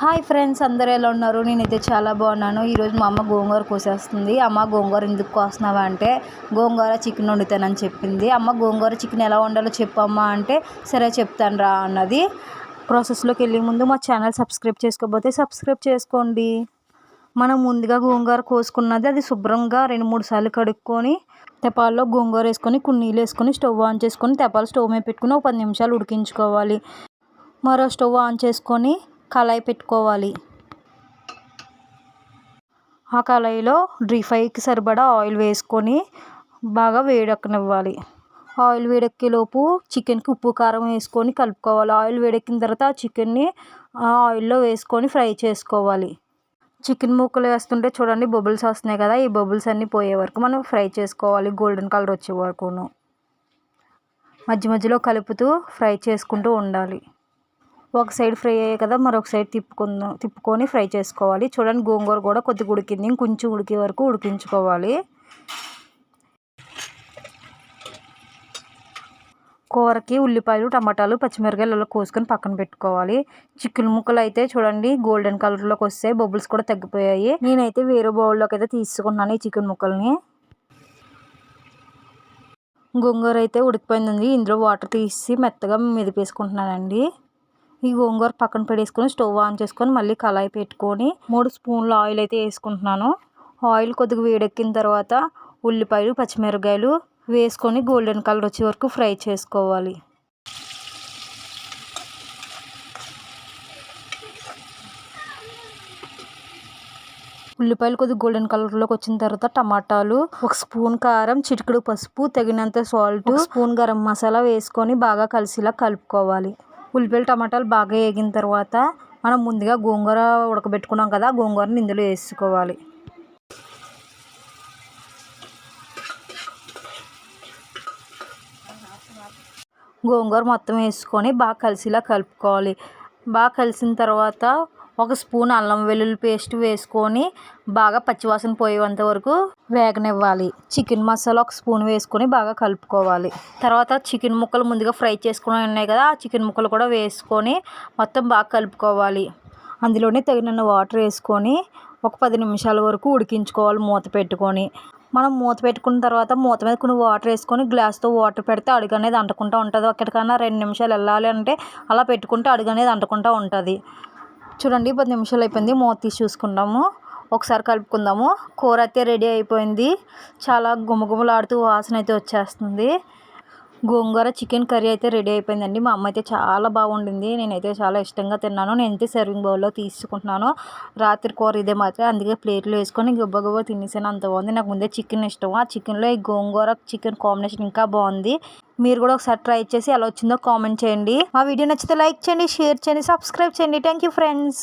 Hi friends అందరూ ఎలా ఉన్నారు? నేనైతే చాలా బాగున్నాను. ఈరోజు మా అమ్మ గోంగూర కోసేస్తుంది. అమ్మ గోంగూర ఎందుకు కోస్తున్నావా అంటే గోంగూర చికెన్ వండుతానని చెప్పింది. అమ్మ గోంగూర చికెన్ ఎలా వండాలో చెప్పమ్మా అంటే సరే చెప్తాను రా అన్నది. ప్రాసెస్లోకి వెళ్ళే ముందు మా ఛానల్ సబ్స్క్రైబ్ చేసుకోకపోతే సబ్స్క్రైబ్ చేసుకోండి. మనం ముందుగా గోంగూర కోసుకున్నది అది శుభ్రంగా రెండు మూడు సార్లు కడుక్కొని తెపాల్లో గోంగూర వేసుకొని కొన్ని నీళ్ళు వేసుకొని స్టవ్ ఆన్ చేసుకొని తెపాలు స్టవ్ మీద పెట్టుకుని ఒక పది నిమిషాలు ఉడికించుకోవాలి. మరో స్టవ్ ఆన్ చేసుకొని కళాయి పెట్టుకోవాలి. ఆ కళాయిలో డ్రీ ఫ్రైకి సరిపడా ఆయిల్ వేసుకొని బాగా వేడెక్కనివ్వాలి. ఆయిల్ వేడెక్కేలోపు చికెన్కి ఉప్పు కారం వేసుకొని కలుపుకోవాలి. ఆయిల్ వేడెక్కిన తర్వాత ఆ చికెన్ని ఆయిల్లో వేసుకొని ఫ్రై చేసుకోవాలి. చికెన్ ముక్కలు వేస్తుంటే చూడండి బబుల్స్ వస్తున్నాయి కదా ఈ బబుల్స్ అన్నీ పోయే వరకు మనం ఫ్రై చేసుకోవాలి గోల్డెన్ కలర్ వచ్చే వరకును. మధ్య మధ్యలో కలుపుతూ ఫ్రై చేసుకుంటూ ఉండాలి. ఒక సైడ్ ఫ్రై అయ్యాయి కదా మరొక సైడ్ తిప్పుకుందాం తిప్పుకొని ఫ్రై చేసుకోవాలి. చూడండి గోంగూర కూడా కొద్దిగా ఉడికింది. ఇంకొంచెం ఉడికే వరకు ఉడికించుకోవాలి. కూరకి ఉల్లిపాయలు టమాటాలు పచ్చిమిరకాయలు కోసుకొని పక్కన పెట్టుకోవాలి. చికెన్ ముక్కలు అయితే చూడండి గోల్డెన్ కలర్లోకి వస్తాయి. బొబ్బుల్స్ కూడా తగ్గిపోయాయి. నేనైతే వేరే బౌల్లోకి అయితే తీసుకున్నాను ఈ చికెన్ ముక్కల్ని. గోంగూర అయితే ఉడికిపోయింది ఇందులో వాటర్ తీసి మెత్తగా మెదిపేసుకుంటున్నానండి. ఈ గోంగూర పక్కన పెట్టేసుకొని స్టవ్ ఆన్ చేసుకొని మళ్ళీ కళాయి పెట్టుకొని మూడు స్పూన్ల ఆయిల్ అయితే వేసుకుంటున్నాను. ఆయిల్ కొద్దిగా వేడెక్కిన తర్వాత ఉల్లిపాయలు పచ్చిమిరకాయలు వేసుకొని గోల్డెన్ కలర్ వచ్చే వరకు ఫ్రై చేసుకోవాలి. ఉల్లిపాయలు కొద్దిగా గోల్డెన్ కలర్లోకి వచ్చిన తర్వాత టమాటాలు ఒక స్పూన్ కారం చిటికెడు పసుపు తగినంత సాల్ట్ స్పూన్ గరం మసాలా వేసుకొని బాగా కలిసిలా కలుపుకోవాలి. ఉల్లిపాయలు టమాటాలు బాగా వేగిన తర్వాత మనం ముందుగా గోంగూర ఉడకబెట్టుకున్నాం కదా గోంగూరని ఇందులో వేసుకోవాలి. గోంగూర మొత్తం వేసుకొని బాగా కలిసిలా కలుపుకోవాలి. బాగా కలిసిన తర్వాత ఒక స్పూన్ అల్లం వెల్లుల్లి పేస్ట్ వేసుకొని బాగా పచ్చివాసన పోయేంత వరకు వేగనివ్వాలి. చికెన్ మసాలా ఒక స్పూన్ వేసుకొని బాగా కలుపుకోవాలి. తర్వాత చికెన్ ముక్కలు ముందుగా ఫ్రై చేసుకుని ఉన్నాయి కదా ఆ చికెన్ ముక్కలు కూడా వేసుకొని మొత్తం బాగా కలుపుకోవాలి. అందులోనే తగినన్ని వాటర్ వేసుకొని ఒక పది నిమిషాల వరకు ఉడికించుకోవాలి మూత పెట్టుకొని. మనం మూత పెట్టుకున్న తర్వాత మూత మీద కొన్ని వాటర్ వేసుకొని గ్లాస్తో వాటర్ పెడితే అడుగు అనేది అంటకుండా ఉంటుంది. ఎక్కడికన్నా రెండు నిమిషాలు వెళ్ళాలి అంటే అలా పెట్టుకుంటే అడుగు అనేది అంటకుండా ఉంటుంది. చూడండి పది నిమిషాలు అయిపోయింది. మూత తీసి చూసుకుందాము. ఒకసారి కలుపుకుందాము. కూర అయితే రెడీ అయిపోయింది. చాలా గుమగుమలాడుతూ వాసన అయితే వచ్చేస్తుంది. గోంగూర చికెన్ కర్రీ అయితే రెడీ అయిపోయిందండి. మా అమ్మ అయితే చాలా బాగుండింది. నేనైతే చాలా ఇష్టంగా తిన్నాను. నేనైతే సర్వింగ్ బౌల్లో తీసుకుంటున్నాను. రాత్రి కూర ఇదే మాత్రం అందుకే ప్లేట్లో వేసుకొని గొబ్బ గొబ్బ తినేసాను. అంత బాగుంది. నాకు ముందే చికెన్ ఇష్టం. ఆ చికెన్లో ఈ గోంగూర చికెన్ కాంబినేషన్ ఇంకా బాగుంది. మీరు కూడా ఒకసారి ట్రై చేసి ఎలా వచ్చిందో కామెంట్ చేయండి. మా వీడియో నచ్చితే లైక్ చేయండి షేర్ చేయండి సబ్స్క్రైబ్ చేయండి. Thank you friends